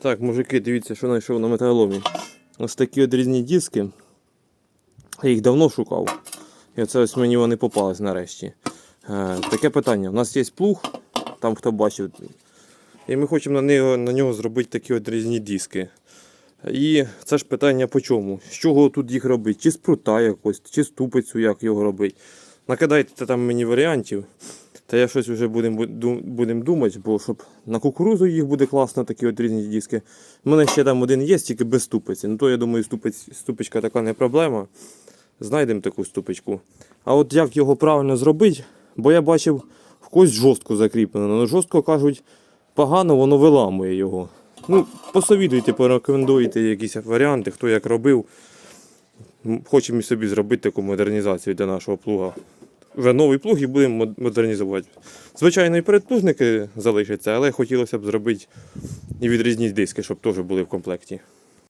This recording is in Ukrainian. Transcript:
Так, мужики, дивіться, що знайшов на металоломі. Ось такі от різні диски. Я їх давно шукав. І оце ось мені вони попались нарешті. Е, таке питання. У нас є плуг, там хто бачив. І ми хочемо на нього, на нього зробити такі от різні диски. І це ж питання по чому? З чого тут їх робити? Чи з прута якось, чи з тупицю, як його робити. Накидайте там мені варіантів. Та я щось вже будемо будем думати, бо щоб на кукурузу їх буде класно, такі от різні диски. У мене ще там один є, тільки без ступиці. Ну то я думаю, ступиць, ступичка така не проблема. Знайдемо таку ступичку. А от як його правильно зробити, бо я бачив в когось жорстко закріплено. Ну жорстко кажуть, погано воно виламує його. Ну, посовідуйте, порекомендуйте якісь варіанти, хто як робив. Хочемо собі зробити таку модернізацію для нашого плуга. Вже новий плуг і будемо модернізувати. Звичайно, і передплужники залишаться, але хотілося б зробити і відрізні диски, щоб теж були в комплекті.